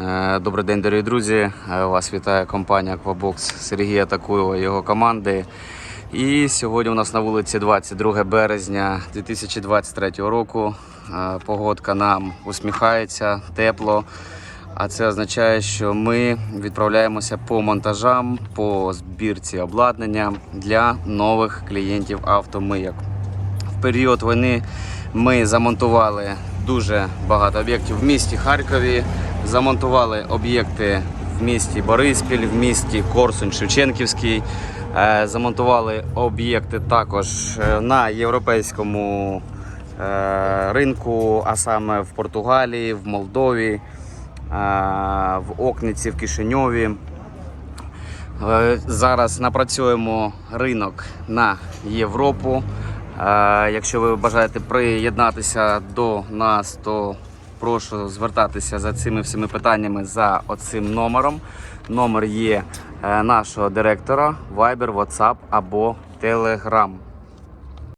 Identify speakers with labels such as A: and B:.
A: Е, Добрий день, дорогі друзі. Е, Вас вітає компанія Aquabox Сергія Такуєва і його команди. І сьогодні у нас на вулиці 22 березня 2023 року. Е, Погодка нам усміхається, тепло. А це означає, що ми відправляємося по монтажам, по збірці обладнання для нових клієнтів автомийок. В період війни ми замонтували дуже багато об'єктів в місті Харкові. Замонтували об'єкти в місті Бориспіль, в місті Корсунь, Шевченківський. Е, Замонтували об'єкти також е, на європейському е, ринку, а саме в Португалії, в Молдові, в Окниці, в Кишиньові. Зараз напрацюємо ринок на Європу. Якщо ви бажаєте приєднатися до нас, то прошу звертатися за цими всіми питаннями за оцим номером. Номер є е, нашого директора Viber, WhatsApp або Telegram.